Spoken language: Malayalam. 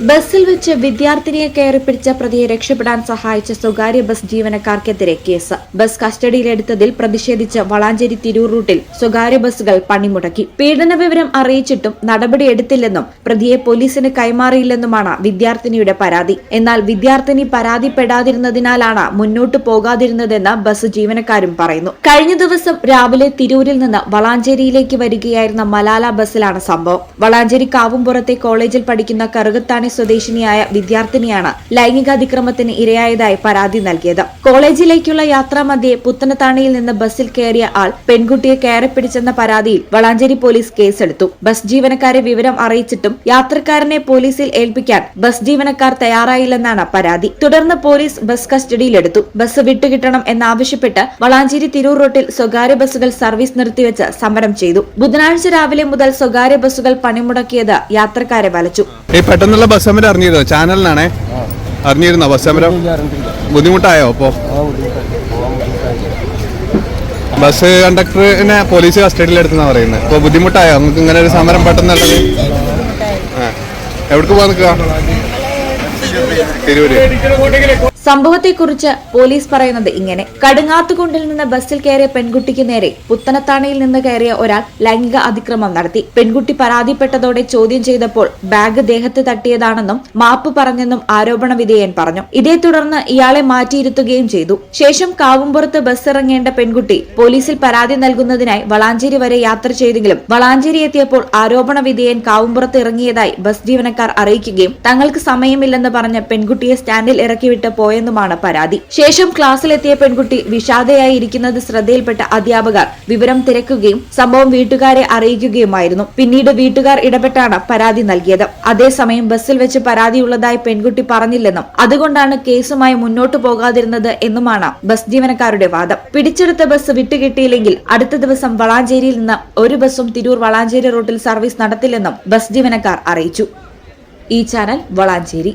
ബസ്സിൽ വെച്ച് വിദ്യാർത്ഥിനിയെ കയറി പിടിച്ച പ്രതിയെ രക്ഷപ്പെടാൻ സഹായിച്ച സ്വകാര്യ ബസ് ജീവനക്കാർക്കെതിരെ കേസ്. ബസ് കസ്റ്റഡിയിലെടുത്തതിൽ പ്രതിഷേധിച്ച് വളാഞ്ചേരി തിരൂർ റൂട്ടിൽ സ്വകാര്യ ബസ്സുകൾ പണിമുടക്കി. പീഡന വിവരം അറിയിച്ചിട്ടും നടപടിയെടുത്തില്ലെന്നും പ്രതിയെ പോലീസിന് കൈമാറിയില്ലെന്നുമാണ് വിദ്യാർത്ഥിനിയുടെ പരാതി. എന്നാൽ വിദ്യാർത്ഥിനി പരാതിപ്പെടാതിരുന്നതിനാലാണ് മുന്നോട്ട് പോകാതിരുന്നതെന്ന് ബസ് ജീവനക്കാരും പറയുന്നു. കഴിഞ്ഞ ദിവസം രാവിലെ തിരൂരിൽ നിന്ന് വളാഞ്ചേരിയിലേക്ക് വരികയായിരുന്ന മലാല ബസ്സിലാണ് സംഭവം. വളാഞ്ചേരി കാവുംപുറത്തെ കോളേജിൽ പഠിക്കുന്ന കറുകത്താണി സ്വദേശിനിയായ വിദ്യാർത്ഥിനിയാണ് ലൈംഗികാതിക്രമത്തിന് ഇരയായതായി പരാതി നൽകിയത്. കോളേജിലേക്കുള്ള യാത്രാമധ്യേ പുത്തനത്താണിയിൽ നിന്ന് ബസ്സിൽ കയറിയ ആൾ പെൺകുട്ടിയെ കയറിപ്പിടിച്ചെന്ന പരാതിയിൽ വളാഞ്ചേരി പോലീസ് കേസെടുത്തു. ബസ് ജീവനക്കാരെ വിവരം അറിയിച്ചിട്ടും യാത്രക്കാരനെ പോലീസിൽ ഏൽപ്പിക്കാൻ ബസ് ജീവനക്കാർ തയ്യാറായില്ലെന്നാണ് പരാതി. തുടർന്ന് പോലീസ് ബസ് കസ്റ്റഡിയിലെടുത്തു. ബസ് വിട്ടുകിട്ടണം എന്നാവശ്യപ്പെട്ട് വളാഞ്ചേരി തിരൂർ റോഡിൽ സ്വകാര്യ ബസ്സുകൾ സർവീസ് നിർത്തിവെച്ച് സമരം ചെയ്തു. ബുധനാഴ്ച രാവിലെ മുതൽ സ്വകാര്യ ബസ്സുകൾ പണിമുടക്കിയത് യാത്രക്കാരെ വലച്ചു. പെട്ടെന്നുള്ള ബസ് സമരം അറിഞ്ഞിരുന്നോ? ചാനലിനാണേ. അറിഞ്ഞിരുന്നോ ബസ് സമരം ബുദ്ധിമുട്ടായോ അപ്പോ ബസ് കണ്ടക്ടറിനെ പോലീസ് കസ്റ്റഡിയിൽ എടുത്തെന്നാ പറയുന്നത് അപ്പോൾ ബുദ്ധിമുട്ടായോ? നമുക്ക് ഇങ്ങനെ ഒരു സമരം പെട്ടെന്നുള്ളത്? എവിടേക്ക് പോകാൻ നിൽക്കുക? തിരൂര്. സംഭവത്തെക്കുറിച്ച് പോലീസ് പറയുന്നത് ഇങ്ങനെ. കടുങ്ങാത്തുകുണ്ടിൽ നിന്ന് ബസ്സിൽ കയറിയ പെൺകുട്ടിക്ക് നേരെ പുത്തനത്താണിയിൽ നിന്ന് കയറിയ ഒരാൾ ലൈംഗിക അതിക്രമം നടത്തി. പെൺകുട്ടി പരാതിപ്പെട്ടതോടെ ചോദ്യം ചെയ്തപ്പോൾ ബാഗ് ദേഹത്ത് തട്ടിയതാണെന്നും മാപ്പ് പറഞ്ഞെന്നും ആരോപണ വിധേയൻ പറഞ്ഞു. ഇതേ തുടർന്ന് ഇയാളെ മാറ്റിയിരുത്തുകയും ചെയ്തു. ശേഷം കാവുംപുറത്ത് ബസ് ഇറങ്ങേണ്ട പെൺകുട്ടി പോലീസിൽ പരാതി നൽകുന്നതിനായി വളാഞ്ചേരി വരെ യാത്ര ചെയ്തെങ്കിലും വളാഞ്ചേരി എത്തിയപ്പോൾ ആരോപണ വിധേയൻ കാവുംപുറത്ത് ഇറങ്ങിയതായി ബസ് ജീവനക്കാർ അറിയിക്കുകയും തങ്ങൾക്ക് സമയമില്ലെന്ന് പറഞ്ഞ് പെൺകുട്ടിയെ സ്റ്റാൻഡിൽ ഇറക്കിവിട്ട് പോയെന്നുമാണ് പരാതി. ശേഷം ക്ലാസ്സിലെത്തിയ പെൺകുട്ടി വിഷാദയായി ഇരിക്കുന്നത് ശ്രദ്ധയിൽപ്പെട്ട അധ്യാപകർ വിവരം തിരക്കുകയും സംഭവം വീട്ടുകാരെ അറിയിക്കുകയുമായിരുന്നു. പിന്നീട് വീട്ടുകാർ ഇടപെട്ടാണ് പരാതി നൽകിയത്. അതേസമയം ബസ്സിൽ വെച്ച് പരാതിയുള്ളതായി പെൺകുട്ടി പറഞ്ഞില്ലെന്നും അതുകൊണ്ടാണ് കേസുമായി മുന്നോട്ടു പോകാതിരുന്നത് എന്നുമാണ് ബസ് ജീവനക്കാരുടെ വാദം. പിടിച്ചെടുത്ത ബസ് വിട്ടുകിട്ടിയില്ലെങ്കിൽ അടുത്ത ദിവസം വളാഞ്ചേരിയിൽ നിന്ന് ഒരു ബസ്സും തിരൂർ വളാഞ്ചേരി റൂട്ടിൽ സർവീസ് നടത്തില്ലെന്നും ബസ് ജീവനക്കാർ അറിയിച്ചു. ഈ ചാനൽ വളാഞ്ചേരി.